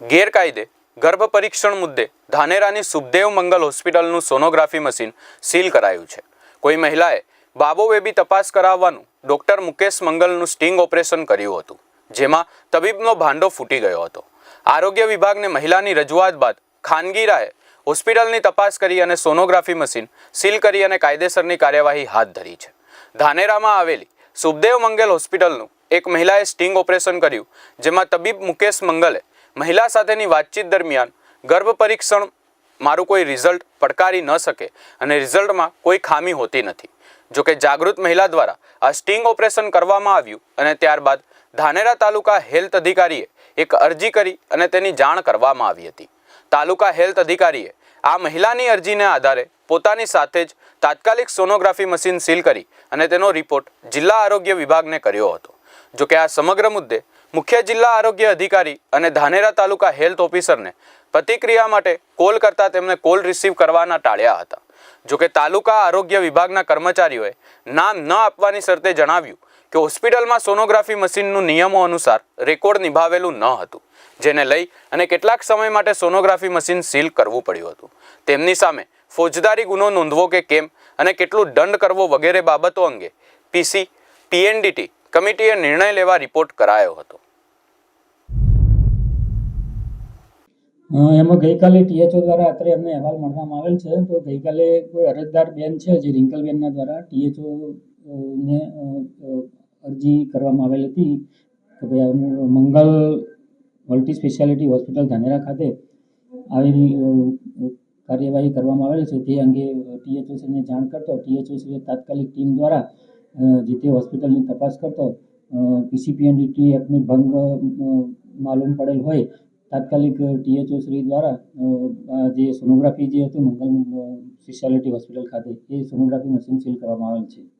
ગેરકાયદે ગર્ભ પરીક્ષણ મુદ્દે ધાનેરાની સુખદેવ મંગલ હોસ્પિટલનું સોનોગ્રાફી મશીન સીલ કરાયું છે. કોઈ મહિલાએ બાબો બેબી તપાસ કરાવવાનું ડોક્ટર મુકેશ મંગલનું સ્ટિંગ ઓપરેશન કર્યું હતું, જેમાં તબીબનો ભાંડો ફૂટી ગયો હતો. આરોગ્ય વિભાગને મહિલાની રજૂઆત બાદ ખાનગીરાએ હોસ્પિટલની તપાસ કરી અને સોનોગ્રાફી મશીન સીલ કરી અને કાયદેસરની કાર્યવાહી હાથ ધરી છે. ધાનેરામાં આવેલી સુખદેવ મંગલ હોસ્પિટલનું એક મહિલાએ સ્ટિંગ ઓપરેશન કર્યું, જેમાં તબીબ મુકેશ મંગલે મહિલા સાથેની વાતચીત દરમિયાન ગર્ભ પરીક્ષણ મારું કોઈ રિઝલ્ટ પડકારી ન શકે અને રિઝલ્ટમાં કોઈ ખામી હોતી નથી. જોકે જાગૃત મહિલા દ્વારા આ સ્ટિંગ ઓપરેશન કરવામાં આવ્યું અને ત્યારબાદ ધાનેરા તાલુકા હેલ્થ અધિકારીએ એક અરજી કરી અને તેની જાણ કરવામાં આવી હતી. તાલુકા હેલ્થ અધિકારીએ આ મહિલાની અરજીને આધારે પોતાની સાથે જ તાત્કાલિક સોનોગ્રાફી મશીન સીલ કરી અને તેનો રિપોર્ટ જિલ્લા આરોગ્ય વિભાગને કર્યો હતો. જોકે આ સમગ્ર મુદ્દે મુખ્ય જિલ્લા આરોગ્ય અધિકારી અને ધાનેરા તાલુકા હેલ્થ ઓફિસરને પ્રતિક્રિયા માટે કોલ કરતા તેમને કોલ રિસીવ કરવાના ટાળ્યા હતા. જોકે તાલુકા આરોગ્ય વિભાગના કર્મચારીઓએ નામ ન આપવાની શરતે જણાવ્યું કે હોસ્પિટલમાં સોનોગ્રાફી મશીનનું નિયમો અનુસાર રેકોર્ડ નિભાવેલું ન હતું, જેને લઈ અને કેટલાક સમય માટે સોનોગ્રાફી મશીન સીલ કરવું પડ્યું હતું. તેમની સામે ફોજદારી ગુનો નોંધવો કે કેમ અને કેટલું દંડ કરવો વગેરે બાબતો અંગે પીસી પીએનડીટી કમિટીએ નિર્ણય લેવા રિપોર્ટ કરાયો હતો. એમાં ગઈકાલે ટીએચઓ દ્વારા અત્રે અમને અહેવાલ મળવામાં આવેલ છે. તો ગઈકાલે કોઈ અરજદાર બેન છે, જે રિંકલબેનના દ્વારા ટીએચઓ ને અરજી કરવામાં આવેલ હતી કે ભાઈ Mangal multi speciality hospital Dhanera ખાતે આવી કાર્યવાહી કરવામાં આવેલ છે. તે અંગે ટીએચઓસીને જાણ કરતો ટીએચઓસીએ તાત્કાલિક ટીમ દ્વારા જે તે હોસ્પિટલની તપાસ કરતો પીસીપીએનડીટી એક્ટની ભંગ માલુમ પડેલ હોય, તાત્કાલિક ટીએચઓ શ્રી દ્વારા જે સોનોગ્રાફી જે હતું મંગલ સ્પેશિયાલિટી હોસ્પિટલ ખાતે, એ સોનોગ્રાફી મશીન સીલ કરવામાં આવેલ છે.